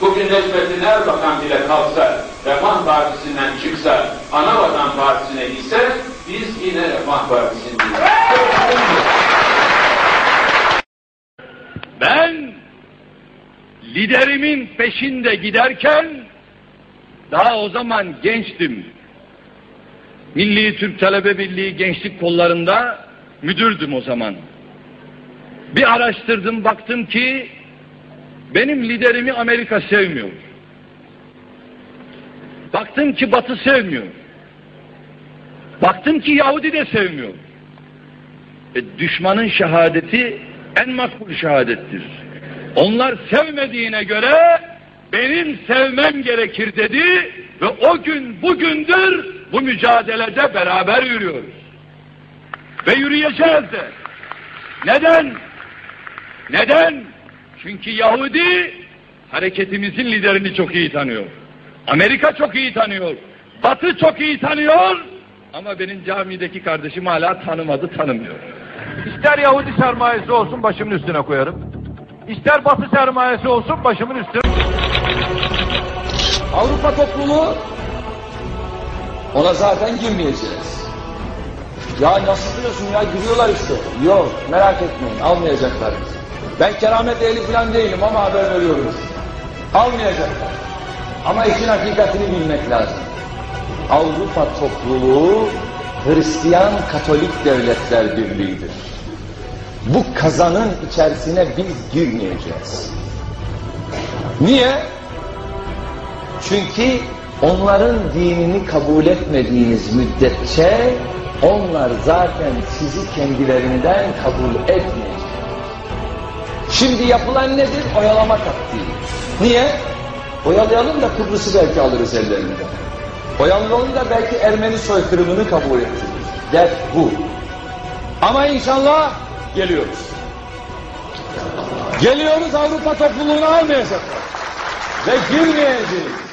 Bugün Necmettin Erbakan bile kalksa, Refah Partisi'nden çıksa, Anavatan Partisi'ne gitse, biz yine Refah Partisi'ndeyiz. Ben liderimin peşinde giderken daha o zaman gençtim. Milli Türk Talebe Birliği Gençlik Kollarında müdürdüm o zaman. Bir araştırdım baktım ki benim liderimi Amerika sevmiyor. Baktım ki Batı sevmiyor. Baktım ki Yahudi de sevmiyor. E, düşmanın şehadeti en makbul şehadettir. Onlar sevmediğine göre benim sevmem gerekir dedi ve o gün bugündür bu mücadelede beraber yürüyoruz. Ve yürüyeceğiz de. Neden? Neden? Çünkü Yahudi hareketimizin liderini çok iyi tanıyor. Amerika çok iyi tanıyor. Batı çok iyi tanıyor. Ama benim camideki kardeşim hala tanımadı, tanımıyor. İster Yahudi sermayesi olsun başımın üstüne koyarım. İster Batı sermayesi olsun başımın üstüne. Avrupa topluluğu ona zaten girmeyeceğiz. Ya nasıl diyorsun ya giriyorlar işte. Yok merak etmeyin almayacaklar bizi. Ben keramet ehli falan değilim ama haber veriyorum. Almayacaklar. Ama işin hakikatini bilmek lazım. Avrupa topluluğu Hristiyan Katolik Devletler Birliği'dir. Bu kazanın içerisine biz girmeyeceğiz. Niye? Çünkü onların dinini kabul etmediğiniz müddetçe onlar zaten sizi kendilerinden kabul etmeyecek. Şimdi yapılan nedir? Oyalama taktiği. Niye? Oyalayalım da Kıbrıs'ı belki alırız ellerinden. Oyalayalım da belki Ermeni soykırımını kabul ettiririz. Dert bu. Ama inşallah geliyoruz. Geliyoruz Avrupa topluluğunu almayacaklar. Ve girmeyeceğiz.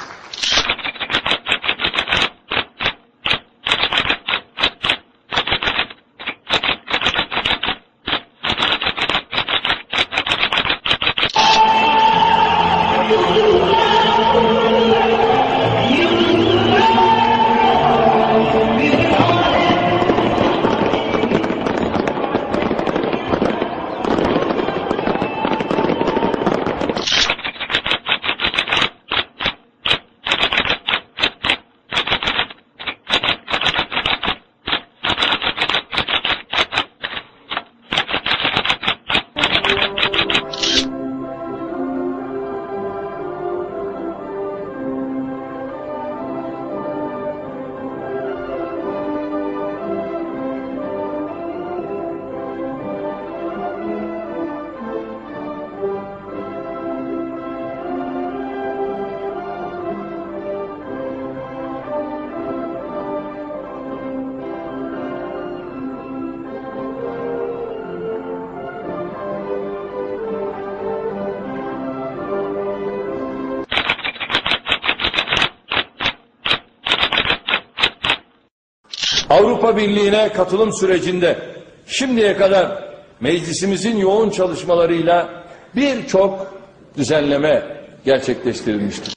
Avrupa Birliği'ne katılım sürecinde şimdiye kadar meclisimizin yoğun çalışmalarıyla birçok düzenleme gerçekleştirilmiştir.